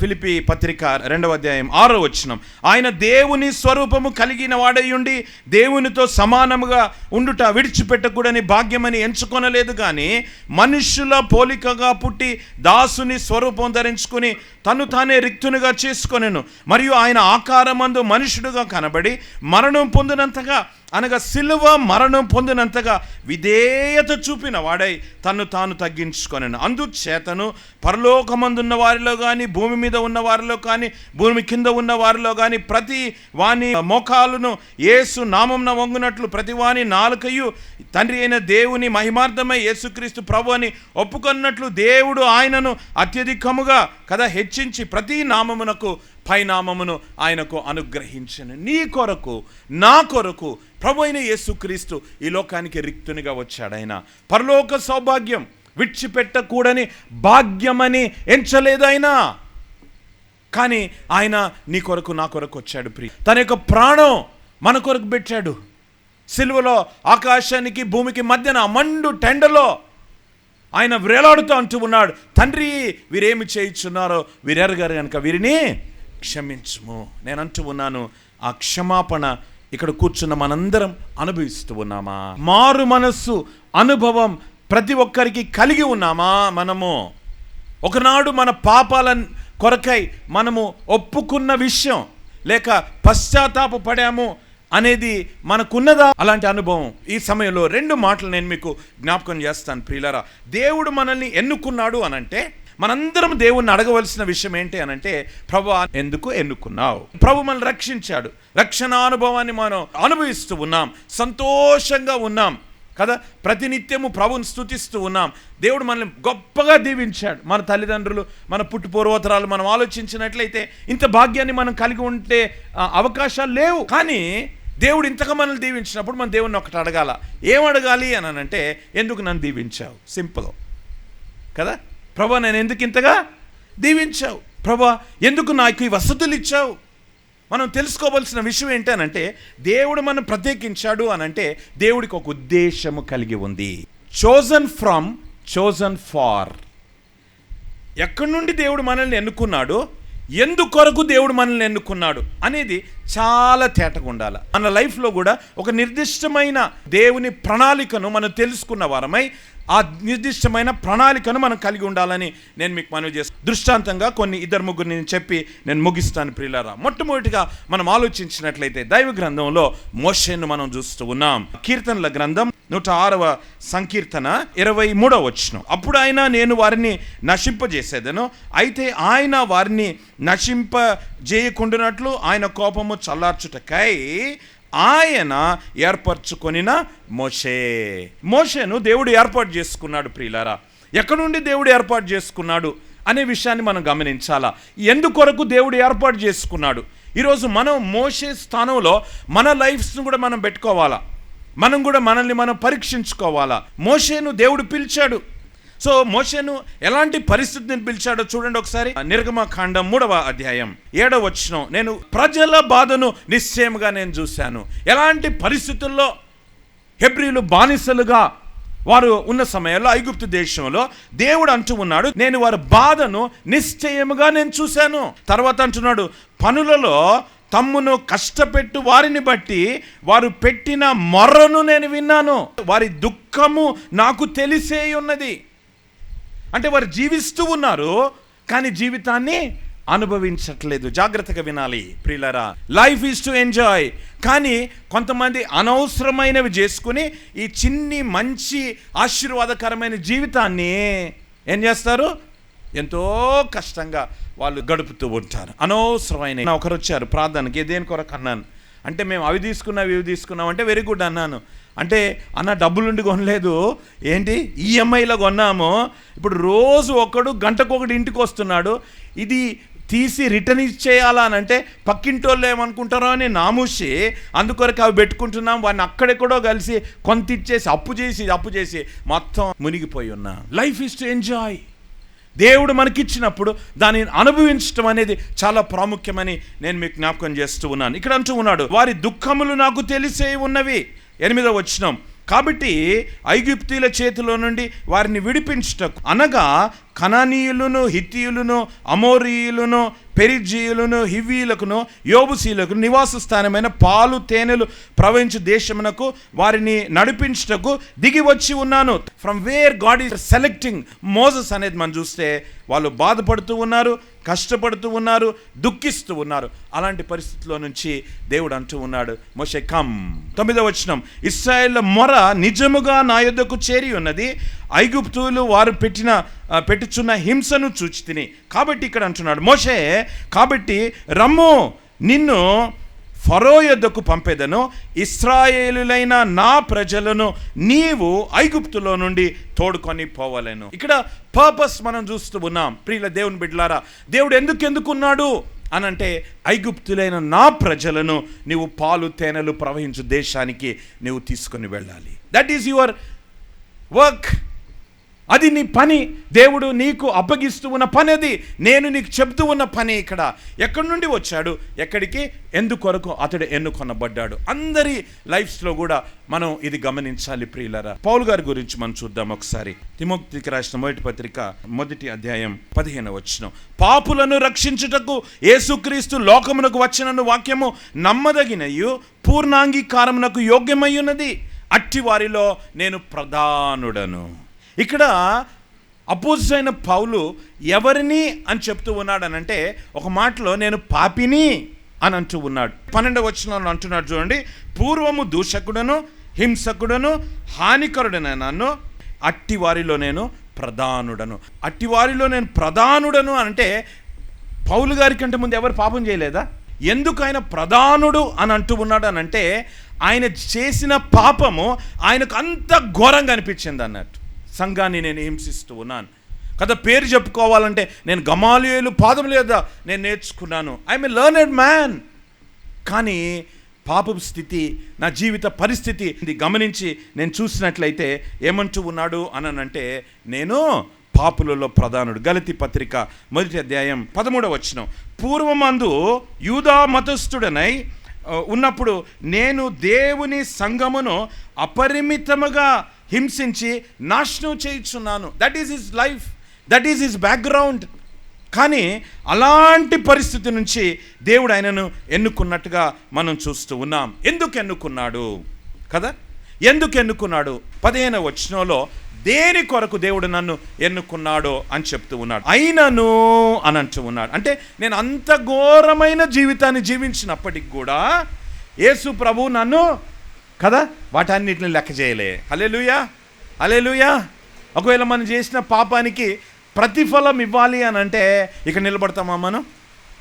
ఫిలిపి పత్రిక రెండవ అధ్యాయం ఆరో వచనం. ఆయన దేవుని స్వరూపము కలిగిన వాడై ఉండి దేవునితో సమానముగా ఉండుట విడిచిపెట్టకూడని భాగ్యమని ఎంచుకొనలేదు కానీ మనుష్యుల పోలికగా పుట్టి దాసుని స్వరూపం ధరించుకుని తను తానే రిక్తునిగా చేసుకొనెను. మరియు ఆయన ఆకారమందు మనుషుడుగా కనబడి మరణం పొందినంతగా అనగా సిలువ మరణం పొందినంతగా విధేయత చూపిన వాడై తను తాను తగ్గించుకొనను. అందుచేతను పరలోకమందున్న వారిలో కానీ భూమి మీద ఉన్న వారిలో కానీ భూమి కింద ఉన్న వారిలో కానీ ప్రతి వాని మోకాలను యేసు నామంన వంగునట్లు ప్రతి వాని నాలుకయు తండ్రి అయిన దేవుని మహిమార్థమై యేసుక్రీస్తు ప్రభు అని ఒప్పుకున్నట్లు దేవుడు ఆయనను అత్యధికముగా కదా హెచ్చించి ప్రతి నామమునకు పైనామమును ఆయనకు అనుగ్రహించను. నీ కొరకు నా కొరకు ప్రభు అయిన యేసుక్రీస్తు ఈ లోకానికి రిక్తునిగా వచ్చాడు ఆయన. పరలోక సౌభాగ్యం విడిచిపెట్టకూడని భాగ్యమని ఎంచలేదైనా కానీ ఆయన నీ కొరకు నా కొరకు వచ్చాడు ప్రి తన యొక్క ప్రాణం మన కొరకు పెట్టాడు. సిలువలో ఆకాశానికి భూమికి మధ్యన మండు టెండలో ఆయన వేలాడుతూ అంటూ ఉన్నాడు. తండ్రి వీరేమి చేయించున్నారో వీరెరగారు కనుక వీరిని క్షమించుము. నేను అంటూ ఉన్నాను ఆ క్షమాపణ ఇక్కడ కూర్చున్న మనందరం అనుభవిస్తూ ఉన్నామా? మారు మనస్సు అనుభవం ప్రతి ఒక్కరికి కలిగి ఉన్నామా మనము? ఒకనాడు మన పాపాల కొరకై మనము ఒప్పుకున్న విషయం లేక పశ్చాత్తాప పడాము అనేది మనకున్నదా? అలాంటి అనుభవం. ఈ సమయంలో రెండు మాటలు నేను మీకు జ్ఞాపకం చేస్తాను ప్రియులరా. దేవుడు మనల్ని ఎన్నుకున్నాడు అనంటే మనందరం దేవుణ్ణి అడగవలసిన విషయం ఏంటి అనంటే ప్రభు ఎందుకు ఎన్నుకున్నావు? ప్రభు మనల్ని రక్షించాడు. రక్షణ అనుభవాన్ని మనం అనుభవిస్తూ ఉన్నాం. సంతోషంగా ఉన్నాం. కదా? ప్రతినిత్యము ప్రభుని స్థుతిస్తూ ఉన్నాం. దేవుడు మనల్ని గొప్పగా దీవించాడు. మన తల్లిదండ్రులు మన పుట్టు పూర్వోత్తరాలు మనం ఆలోచించినట్లయితే ఇంత భాగ్యాన్ని మనం కలిగి ఉంటే అవకాశాలు లేవు. కానీ దేవుడు ఇంతగా మనల్ని దీవించినప్పుడు మన దేవుడిని ఒకటి అడగాల. ఏం అడగాలి అని అంటే ఎందుకు నన్ను దీవించావు? సింపుల్. కదా? ప్రభా నేను ఎందుకు ఇంతగా దీవించావు? ప్రభా ఎందుకు నాకు ఈ వసతులు ఇచ్చావు? మనం తెలుసుకోవాల్సిన విషయం ఏంటనంటే దేవుడు మనం ప్రత్యేకించాడు అని అంటే దేవుడికి ఒక ఉద్దేశము కలిగి ఉంది. చోజన్ ఫ్రమ్ చోజన్ ఫార్ ఎక్కడి నుండి దేవుడు మనల్ని ఎన్నుకున్నాడు? ఎందుకొరకు దేవుడు మనల్ని ఎన్నుకున్నాడు? అనేది చాలా తేటగా ఉండాలి. మన లైఫ్లో కూడా ఒక నిర్దిష్టమైన దేవుని ప్రణాళికను మనం తెలుసుకున్న వారమై ఆ నిర్దిష్టమైన ప్రణాళికను మనం కలిగి ఉండాలని నేను మీకు మనవి చేస్తాను దృష్టాంతంగా కొన్ని ఇద్దరు ముగ్గురు నేను చెప్పి నేను ముగిస్తాను ప్రియులారా. మొట్టమొదటిగా మనం ఆలోచించినట్లయితే దైవ గ్రంథంలో మోషేను మనం చూస్తూ ఉన్నాం. కీర్తనల గ్రంథం నూట ఆరవ సంకీర్తన ఇరవై మూడవ వచ్చిన అప్పుడు ఆయన నేను వారిని నశింపజేసేదను అయితే ఆయన వారిని నశింపజేయకుండానట్లు ఆయన కోపము చల్లార్చుటకై ఆయన ఏర్పరచుకొనిన మోషే. మోషేను దేవుడు ఏర్పాటు చేసుకున్నాడు ప్రియులారా. ఎక్కడి నుండి దేవుడు ఏర్పాటు చేసుకున్నాడు అనే విషయాన్ని మనం గమనించాలా? ఎందుకొరకు దేవుడు ఏర్పాటు చేసుకున్నాడు? ఈరోజు మనం మోసే స్థానంలో మన లైఫ్స్ను కూడా మనం పెట్టుకోవాలా? మనం కూడా మనల్ని మనం పరీక్షించుకోవాలా? మోషేను దేవుడు పిలిచాడు. సో మోషను ఎలాంటి పరిస్థితిని పిలిచాడో చూడండి ఒకసారి. నిర్గమ కాండం మూడవ అధ్యాయం ఏడవ వచ్చిన నేను ప్రజల బాధను నిశ్చయముగా నేను చూశాను. ఎలాంటి పరిస్థితుల్లో హెబ్రిలు బానిసలుగా వారు ఉన్న సమయంలో ఐగుప్తు దేశంలో దేవుడు అంటూ ఉన్నాడు నేను వారి బాధను నిశ్చయముగా నేను చూశాను. తర్వాత అంటున్నాడు పనులలో తమ్మును కష్టపెట్టు వారిని బట్టి వారు పెట్టిన మొర్రను నేను విన్నాను. వారి దుఃఖము నాకు తెలిసే ఉన్నది. అంటే వారు జీవిస్తూ ఉన్నారు కానీ జీవితాన్ని అనుభవించట్లేదు. జాగ్రత్తగా వినాలి ప్రియులరా. లైఫ్ ఈజ్ టు ఎంజాయ్ కానీ కొంతమంది అనవసరమైనవి చేసుకుని ఈ చిన్ని మంచి ఆశీర్వాదకరమైన జీవితాన్ని ఏం చేస్తారు? ఎంతో కష్టంగా వాళ్ళు గడుపుతూ ఉంటారు. అనవసరమైన ఒకరు వచ్చారు ప్రార్థనకి దేని కొరకు అన్నాను? అంటే మేము అవి తీసుకున్నాం ఇవి తీసుకున్నాం అంటే వెరీ గుడ్ అన్నాను. అంటే అన్న డబ్బులుండి కొనలేదు. ఏంటి? ఈఎంఐలో కొన్నాము. ఇప్పుడు రోజు ఒకడు గంటకొకటి ఇంటికి వస్తున్నాడు ఇది తీసి రిటర్న్ ఇచ్చేయాలా అని అంటే పక్కింటి వాళ్ళు ఏమనుకుంటారో అని నామూసి అందుకొరకు అవి పెట్టుకుంటున్నాం. వాడిని అక్కడెక్కడో కలిసి కొంత ఇచ్చేసి అప్పు చేసి అప్పు చేసి మొత్తం మునిగిపోయి ఉన్నా. లైఫ్ ఇస్ టు ఎంజాయ్ దేవుడు మనకిచ్చినప్పుడు దానిని అనుభవించడం అనేది చాలా ప్రాముఖ్యమని నేను మీకు జ్ఞాపకం చేస్తూ ఉన్నాను. ఇక్కడ అంటూ ఉన్నాడు వారి దుఃఖములు నాకు తెలిసే ఉన్నవి. ఎనిమిదో వచ్చినాం కాబట్టి ఐగుప్తీల చేతిలో నుండి వారిని విడిపించుటకు అనగా కనానీయులను హితీయులను అమోరీయులను పెరిజీయులను హివీలకును యోబుసీలకు నివాస స్థానమైన పాలు తేనెలు ప్రవహించు దేశమునకు వారిని నడిపించుటకు దిగి వచ్చి ఉన్నాను. From where God is selecting Moses అనేది మనం చూస్తే వాళ్ళు బాధపడుతూ ఉన్నారు కష్టపడుతూ ఉన్నారు దుఃఖిస్తూ ఉన్నారు. అలాంటి పరిస్థితిలో నుంచి దేవుడు అంటూ ఉన్నాడు మోషే కమ్ తొమ్మిదవ వచనం ఇస్రాయేల్ మొర నిజముగా నా యుద్ధకు చేరి ఉన్నది ఐగుప్తులు వారు పెట్టిన పెట్టుచున్న హింసను చూచి తిని. కాబట్టి ఇక్కడ అంటున్నాడు మోషే కాబట్టి రమ్ము నిన్ను ఫరో యొద్దకు పంపేదను. ఇస్రాయేలులైన నా ప్రజలను నీవు ఐగుప్తులో నుండి తోడుకొని పోవలేను. ఇక్కడ పర్పస్ మనం చూస్తూ ఉన్నాం. ప్రియుల దేవుని బిడ్డలారా దేవుడు ఎందుకు ఎందుకున్నాడు? అనంటే ఐగుప్తులైన నా ప్రజలను నీవు పాలు తేనెలు ప్రవహించు దేశానికి నీవు తీసుకొని వెళ్ళాలి. దట్ ఈస్ యువర్ వర్క్ అది నీ పని. దేవుడు నీకు అప్పగిస్తూ ఉన్న పని అది నేను నీకు చెప్తూ ఉన్న పని ఇక్కడ. ఎక్కడి నుండి వచ్చాడు? ఎక్కడికి? ఎందుకొరకు అతడు ఎన్నుకొనబడ్డాడు? అందరి లైఫ్స్లో కూడా మనం ఇది గమనించాలి ప్రియులరా. పౌల్ గారి గురించి మనం చూద్దాం ఒకసారి. తిమోక్తికి రాసిన మొదటి పత్రిక మొదటి అధ్యాయం పదిహేను వచ్చిన పాపులను రక్షించుటకు యేసుక్రీస్తు లోకమునకు వచ్చినను వాక్యము నమ్మదగినయు పూర్ణాంగీకారమునకు యోగ్యమయ్యున్నది అట్టి వారిలో నేను ప్రధానుడను. ఇక్కడ అపోజిట్ అయిన పౌలు ఎవరిని అని చెప్తూ ఉన్నాడనంటే ఒక మాటలో నేను పాపిని అని అంటూ ఉన్నాడు. పన్నెండవ వచ్చిన అంటున్నాడు చూడండి పూర్వము దూషకుడను హింసకుడను హానికరుడనే నన్ను అట్టి వారిలో నేను ప్రధానుడను. అట్టి వారిలో నేను ప్రధానుడను అంటే పౌలు గారి కంటే ముందు ఎవరు పాపం చేయలేదా? ఎందుకు ఆయన ప్రధానుడు అని అంటూ ఉన్నాడు అని అంటే ఆయన చేసిన పాపము ఆయనకు అంత ఘోరంగా అనిపించింది అన్నట్టు. సంఘాన్ని నేను హింసిస్తూ ఉన్నాను. కదా పేరు చెప్పుకోవాలంటే నేను గమాలియలు పాదం లేదా నేను నేర్చుకున్నాను. ఐఎమ్ ఎ లర్నెడ్ మ్యాన్ కానీ పాపపు స్థితి నా జీవిత పరిస్థితి ఇది గమనించి నేను చూసినట్లయితే ఏమంటూ ఉన్నాడు అనంటే నేను పాపులలో ప్రధానుడు. గలతి పత్రిక మొదటి అధ్యాయం పదమూడవ వచనం. పూర్వమందు యూదా మతస్థుడనై ఉన్నప్పుడు నేను దేవుని సంఘమును అపరిమితముగా హింసించి నాశనం చేయించున్నాను. That is his life that is his background కానీ అలాంటి పరిస్థితి నుంచి దేవుడు ఆయనను ఎన్నుకున్నట్టుగా మనం చూస్తూ ఉన్నాం. ఎందుకు ఎన్నుకున్నాడు? కదా? ఎందుకు ఎన్నుకున్నాడు? పదిహేను వచనంలో దేని కొరకు దేవుడు నన్ను ఎన్నుకున్నాడో అని చెప్తూ ఉన్నాడు. అయినను అని అంటూ ఉన్నాడు. అంటే నేను అంత ఘోరమైన జీవితాన్ని జీవించినప్పటికి కూడా యేసు ప్రభు నన్ను కదా? వాటన్నిటిని లెక్క చేయలే. అలెలుయా అలెలుయా ఒకవేళ మనం చేసిన పాపానికి ప్రతిఫలం ఇవ్వాలి అని అంటే ఇక నిలబడతామా మనం?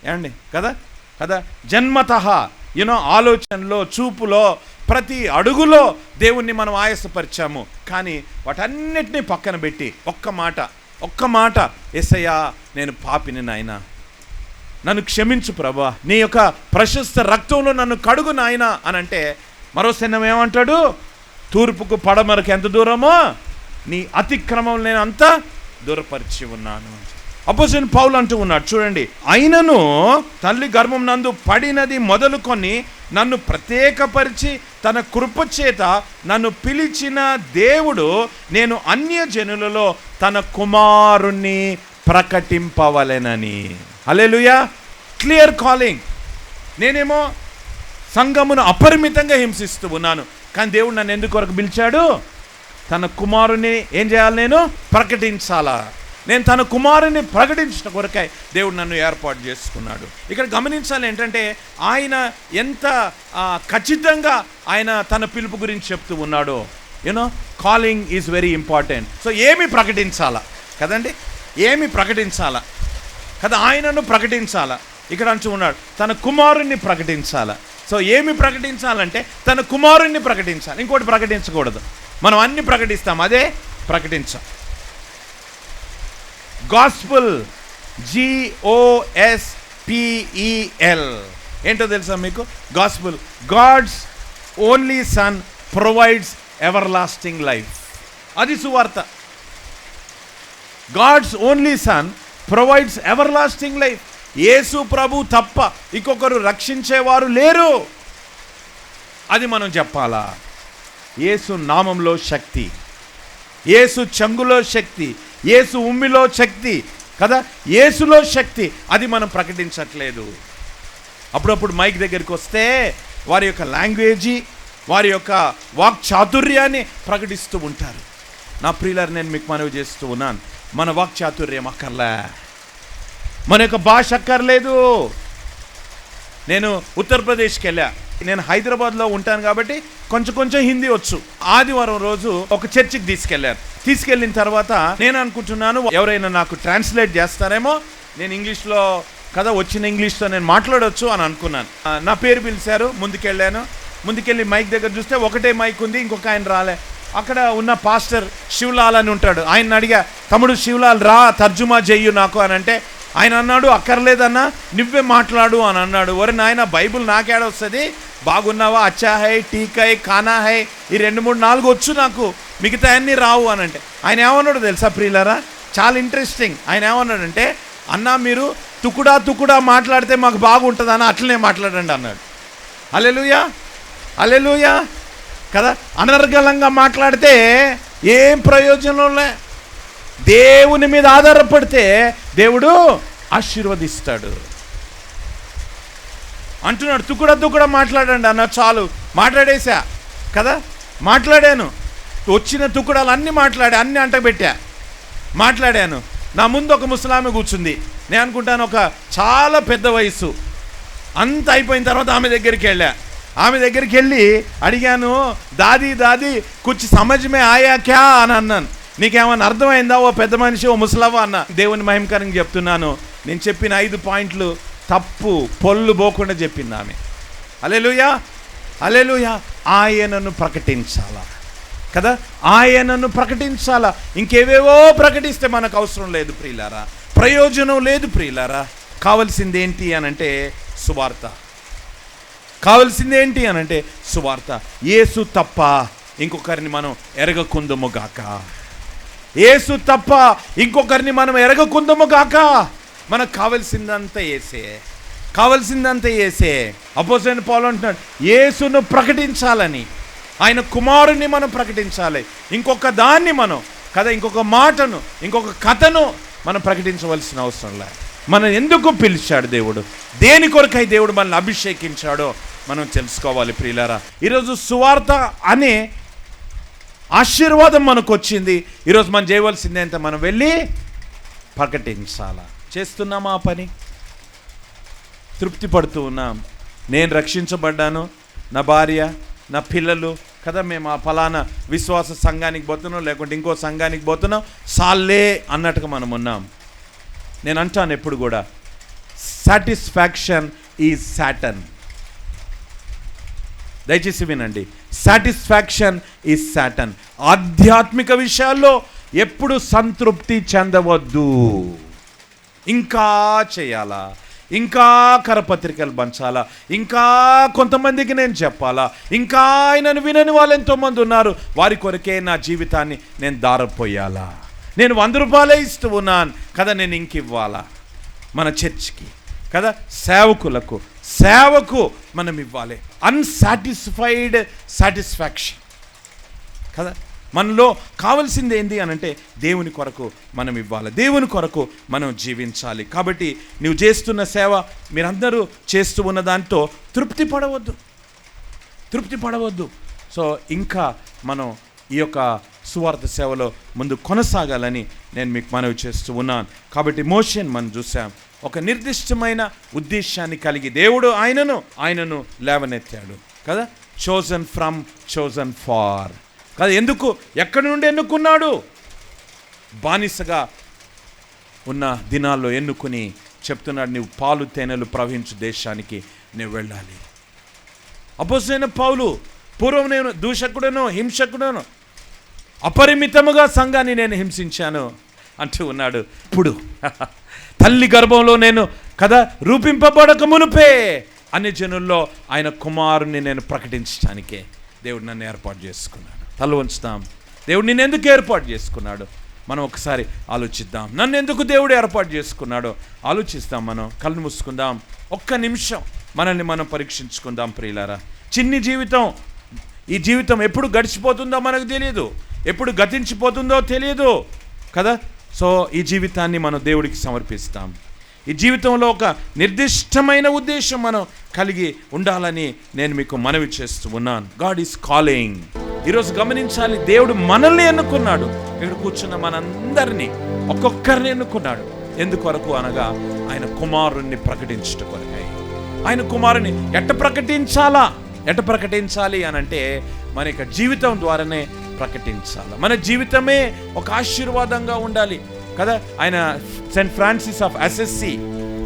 ఏమండి? కదా? కదా? జన్మత యూనో ఆలోచనలో చూపులో ప్రతి అడుగులో దేవుణ్ణి మనం ఆయాసపరిచాము. కానీ వాటన్నిటినీ పక్కన పెట్టి ఒక్క మాట ఒక్క మాట ఎస్సయ్యా నేను పాపిని నాయనా. నన్ను క్షమించు ప్రభా. నీ యొక్క ప్రశస్త రక్తంలో నన్ను కడుగు నాయనా అని అంటే మరో సైన్యం ఏమంటాడు? తూర్పుకు పడమరకు ఎంత దూరమో నీ అతిక్రమం నేను దూరపరిచి ఉన్నాను అపోజిన్ పౌలు అంటూ ఉన్నాడు చూడండి. అయినను తల్లి గర్భం నందు పడినది మొదలుకొని నన్ను ప్రత్యేకపరిచి తన కృప చేత నన్ను పిలిచిన దేవుడు నేను అన్య జనులలో తన కుమారుణ్ణి ప్రకటింపవలెనని. హల్లెలూయా. Clear calling. నేనేమో సంఘమును అపరిమితంగా హింసిస్తూ ఉన్నాను. కానీ దేవుడు నన్ను ఎందుకు వరకు పిలిచాడు? తన కుమారుని ఏం చేయాలి నేను? ప్రకటించాలా? నేను తన కుమారుని ప్రకటించిన కొరకై దేవుడు నన్ను ఏర్పాటు చేసుకున్నాడు. ఇక్కడ గమనించాలి ఏంటంటే ఆయన ఎంత ఖచ్చితంగా ఆయన తన పిలుపు గురించి చెప్తూ ఉన్నాడో. You know calling is very important so ఏమి ప్రకటించాలా? కదండి? ఏమి ప్రకటించాలా? కదా ఆయనను ప్రకటించాలా? ఇక్కడ అంటూ ఉన్నాడు తన కుమారుణ్ణి ప్రకటించాలా? సో ఏమి ప్రకటించాలంటే తన కుమారుణ్ణి ప్రకటించాలి. ఇంకోటి ప్రకటించకూడదు. మనం అన్ని ప్రకటిస్తాం. అదే ప్రకటించాం. Gospel G O S P E L ఏంటో తెలుసా మీకు? Gospel God's only Son provides everlasting life అది సువార్త. God's only Son provides everlasting life Yesu ప్రభు తప్ప ఇంకొకరు రక్షించేవారు లేరు. అది మనం చెప్పాలా? యేసు నామంలో శక్తి. యేసు చంగులో శక్తి. యేసు ఉమ్మిలో శక్తి. కదా? యేసులో శక్తి. అది మనం ప్రకటించట్లేదు. అప్పుడప్పుడు మైక్ దగ్గరికి వస్తే వారి యొక్క లాంగ్వేజీ వారి యొక్క వాక్ చాతుర్యాన్ని ప్రకటిస్తూ ఉంటారు. నా ప్రియులర్ నేను మీకు మనవి చేస్తూ ఉన్నాను. మన వాక్ చాతుర్యం అక్కర్లే. మన యొక్క భాష అక్కర్లేదు. నేను ఉత్తరప్రదేశ్కి వెళ్ళా. నేను హైదరాబాద్లో ఉంటాను కాబట్టి కొంచెం కొంచెం హిందీ వచ్చు. ఆదివారం రోజు ఒక చర్చికి తీసుకెళ్ళారు తీసుకెళ్ళిన తర్వాత నేను అనుకుంటున్నాను ఎవరైనా నాకు ట్రాన్స్లేట్ చేస్తారేమో నేను ఇంగ్లీష్లో కదా వచ్చిన ఇంగ్లీష్తో నేను మాట్లాడొచ్చు అని అనుకున్నాను. నా పేరు పిలిచారు ముందుకెళ్ళాను. ముందుకెళ్ళి మైక్ దగ్గర చూస్తే ఒకటే మైక్ ఉంది ఇంకొక ఆయన రాలే. అక్కడ ఉన్న పాస్టర్ శివలాల్ అని ఉంటాడు. ఆయన అడిగా తమ్ముడు శివలాల్ రా తర్జుమా చెయ్యు నాకు అని అంటే ఆయన అన్నాడు అక్కర్లేదన్నా నువ్వే మాట్లాడు అని అన్నాడు. ఒరే నాయన బైబుల్ నాకేడ వస్తుంది? బాగున్నావా? అచ్చా హై టీక్ హై ఖానా హై ఈ రెండు మూడు నాలుగు వచ్చు నాకు. మిగతా అన్నీ రావు అని అంటే. ఆయన ఏమన్నాడు తెలుసా ప్రియులరా? చాలా ఇంట్రెస్టింగ్ ఆయన ఏమన్నాడంటే అన్నా మీరు తుకుడా తుకుడా మాట్లాడితే మాకు బాగుంటుందని అట్లనే మాట్లాడండి అన్నాడు. అలెలుయా అలెలుయా కదా? అనర్గళంగా మాట్లాడితే ఏం ప్రయోజనం లే? దేవుని మీద ఆధారపడితే దేవుడు ఆశీర్వదిస్తాడు. అంటున్నాడు తుకుడ కూడా మాట్లాడండి అన్న చాలు. మాట్లాడేశా? కదా? మాట్లాడాను. వచ్చిన తుకుడాలు అన్నీ మాట్లాడా అన్నీ అంటబెట్టా. మాట్లాడాను. నా ముందు ఒక ముసలామె కూర్చుంది. నేను అనుకుంటాను ఒక చాలా పెద్ద వయసు అంత అయిపోయిన తర్వాత ఆమె దగ్గరికి వెళ్ళా. ఆమె దగ్గరికి వెళ్ళి అడిగాను దాది దాది కుచి సమజమే ఆయా క్యా అని అన్నాను. నీకేమన్నా అర్థమైందా? ఓ పెద్ద మనిషి ఓ ముసలవ్వ అన్న దేవుని మహిమకరంగా చెప్తున్నాను. నేను చెప్పిన ఐదు పాయింట్లు తప్పు పొల్లు పోకుండా చెప్పింది ఆమె. అలెలుయా అలెలుయా ఆయనను ప్రకటించాలా? కదా? ఆయనను ప్రకటించాలా? ఇంకేవేవో ప్రకటిస్తే మనకు అవసరం లేదు ప్రియులారా. ప్రయోజనం లేదు ప్రియులారా. కావలసింది ఏంటి అని అంటే సువార్త. కావలసింది ఏంటి అని అంటే సువార్త. యేసు తప్ప ఇంకొకరిని మనం ఎరగకుందము గాక. ఏసు తప్ప ఇంకొకరిని మనం ఎరగకుందము కాక మనకు కావలసిందంతా ఏసే కావలసిందంతా ఏసే అపోజిట్ పాలు అంటున్నాడు యేసును ప్రకటించాలని ఆయన కుమారుని మనం ప్రకటించాలి. ఇంకొక దాన్ని మనం కదా ఇంకొక మాటను ఇంకొక కథను మనం ప్రకటించవలసిన అవసరం లేదు. మనం ఎందుకు పిలిచాడు దేవుడు? దేని కొరకై దేవుడు మనల్ని అభిషేకించాడో మనం తెలుసుకోవాలి ప్రియులారా. ఈరోజు సువార్త అనే ఆశీర్వాదం మనకు వచ్చింది ఈరోజు మనం చేయవలసింది ఎంత మనం వెళ్ళి ప్రకటించాలా. చేస్తున్నామా ఆ పని? తృప్తి పడుతూ ఉన్నాం. నేను రక్షించబడ్డాను. నా భార్య నా పిల్లలు కదా మేము ఆ ఫలానా విశ్వాస సంఘానికి పోతున్నాం లేకుంటే ఇంకో సంఘానికి పోతున్నాం. సాల్లే అన్నట్టుగా మనం ఉన్నాం. నేను అంటాను ఎప్పుడు కూడా సాటిస్ఫాక్షన్ ఈజ్ సాటన్ దయచేసి వినండి. సాటిస్ఫాక్షన్ ఈస్ సాటన్ ఆధ్యాత్మిక విషయాల్లో ఎప్పుడు సంతృప్తి చెందవద్దు. ఇంకా చేయాలా? ఇంకా కరపత్రికలు పంచాలా? ఇంకా కొంతమందికి నేను చెప్పాలా? ఇంకా ఆయనను వినని వాళ్ళు ఎంతోమంది ఉన్నారు. వారి కొరకే నా జీవితాన్ని నేను దారపోయాలా? నేను వంద రూపాయలే ఇస్తూ ఉన్నాను. కదా నేను ఇంక ఇవ్వాలా మన చర్చ్కి. కదా? సేవకులకు. సేవకు మనం ఇవ్వాలి. అన్సాటిస్ఫైడ్ సాటిస్ఫాక్షన్ కదా? మనలో కావాల్సింది ఏంటి అని అంటే దేవుని కొరకు మనం ఇవ్వాలి. దేవుని కొరకు మనం జీవించాలి. కాబట్టి నువ్వు చేస్తున్న సేవ మీరందరూ చేస్తూ ఉన్న దాంతో తృప్తి పడవద్దు. తృప్తి పడవద్దు. సో ఇంకా మనం ఈ యొక్క సువార్త సేవలో ముందు కొనసాగాలని నేను మీకు మనవి చేస్తూ ఉన్నాను. కాబట్టి మోషన్ మనం చూసాం. ఒక నిర్దిష్టమైన ఉద్దేశాన్ని కలిగి దేవుడు ఆయనను ఆయనను లేవనెత్తాడు. కదా? చోజన్ ఫ్రమ్ చోజన్ ఫార్ కదా? ఎందుకు? ఎక్కడి నుండి ఎన్నుకున్నాడు? బానిసగా ఉన్న దినాల్లో ఎన్నుకుని చెప్తున్నాడు నీవు పాలు తేనెలు ప్రవహించు దేశానికి నువ్వు వెళ్ళాలి. అపోజైన పావులు పూర్వం నేను దూషకుడను హింసకుడను అపరిమితముగా సంఘాన్ని నేను హింసించాను అంటూ ఉన్నాడు. ఇప్పుడు. తల్లి గర్భంలో నేను కదా రూపింపబడక మునుపే అన్ని జనుల్లో ఆయన కుమారుని నేను ప్రకటించడానికే దేవుడు నన్ను ఏర్పాటు చేసుకున్నాడు. తల ఉంచుతాం దేవుడు నిన్ను ఎందుకు ఏర్పాటు చేసుకున్నాడు? మనం ఒకసారి ఆలోచిద్దాం. నన్ను ఎందుకు దేవుడు ఏర్పాటు చేసుకున్నాడో ఆలోచిస్తాం మనం. కళ్ళు మూసుకుందాం. ఒక్క నిమిషం మనల్ని మనం పరీక్షించుకుందాం ప్రియులారా. చిన్ని జీవితం ఈ జీవితం ఎప్పుడు గడిచిపోతుందో మనకు తెలియదు ఎప్పుడు గతించిపోతుందో తెలియదు కదా? సో ఈ జీవితాన్ని మనం దేవుడికి సమర్పిస్తాం. ఈ జీవితంలో ఒక నిర్దిష్టమైన ఉద్దేశం మనం కలిగి ఉండాలని నేను మీకు మనవి చేస్తూ ఉన్నాను. గాడ్ ఈస్ కాలింగ్ ఈరోజు గమనించాలి దేవుడు మనల్ని ఎన్నుకున్నాడు. ఇక్కడ కూర్చున్న మనందరినీ ఒక్కొక్కరిని ఎన్నుకున్నాడు. ఎందుకొరకు అనగా ఆయన కుమారుణ్ణి ప్రకటించట కొరకై. ఆయన కుమారుని ఎట్ట ప్రకటించాలా? ఎట్ట ప్రకటించాలి అని అంటే మన యొక్క జీవితం ద్వారానే ప్రకటించాలి. మన జీవితమే ఒక ఆశీర్వాదంగా ఉండాలి. కదా? ఆయన సెయింట్ ఫ్రాన్సిస్ ఆఫ్ అసెస్సి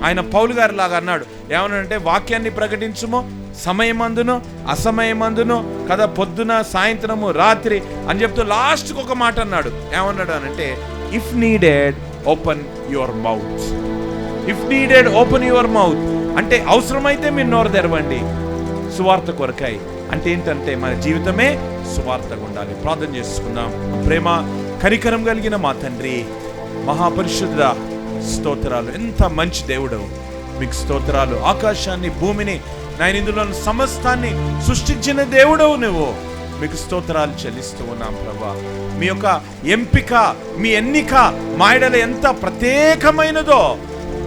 ఆయన పౌలు గారి లాగా అన్నాడు. ఏమనంటే వాక్యాన్ని ప్రకటించుము సమయమందును అసమయమందును కదా? పొద్దున సాయంత్రము రాత్రి అని చెప్తూ లాస్ట్కి ఒక మాట అన్నాడు. ఏమన్నాడు అనంటే if needed open your mouth if needed open your mouth అంటే అవసరమైతే మీరు నోరు తెరవండి. సువార్త కొరకాయి అంటే ఏంటంటే మన జీవితమే సువార్తగా ఉండాలి. ప్రార్థన చేసుకుందాం. ప్రేమ కనికరం కలిగిన మా తండ్రి మహాపరిశుద్ధ స్తోత్రాలు. ఎంత మంచి దేవుడు. మీకు స్తోత్రాలు. ఆకాశాన్ని భూమిని నేను ఇందులో సమస్తాన్ని సృష్టించిన దేవుడవు నువ్వు. మీకు స్తోత్రాలు చెల్లిస్తూ ఉన్నాం ప్రభా. మీ యొక్క ఎంపిక మీ ఎన్నిక మా ఎంత ప్రత్యేకమైనదో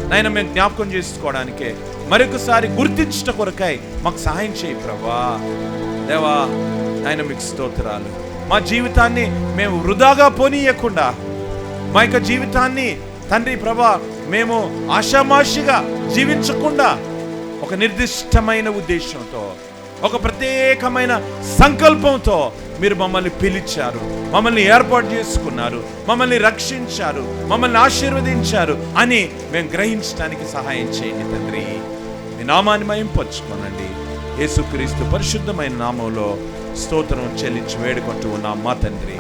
నాయన మేము జ్ఞాపకం చేసుకోవడానికే మరొకసారి గుర్తించట కొరకై మాకు సహాయం చేయి ప్రభా. దేవా ఆయన మీకు స్తోత్రాలు. మా జీవితాన్ని మేము వృధాగా పోనీయకుండా మా యొక్క జీవితాన్ని తండ్రి ప్రభా మేము ఆషామాషిగా జీవించకుండా ఒక నిర్దిష్టమైన ఉద్దేశంతో ఒక ప్రత్యేకమైన సంకల్పంతో మీరు మమ్మల్ని పిలిచారు మమ్మల్ని ఏర్పాటు చేసుకున్నారు మమ్మల్ని రక్షించారు మమ్మల్ని ఆశీర్వదించారు అని మేము గ్రహించడానికి సహాయం చేయండి తండ్రి. మీ నామాన్ని మయం యేసుక్రీస్తు పరిశుద్ధమైన నామంలో స్తోత్రం చెల్లించి వేడుకుంటూ ఉన్నాం మా తండ్రి.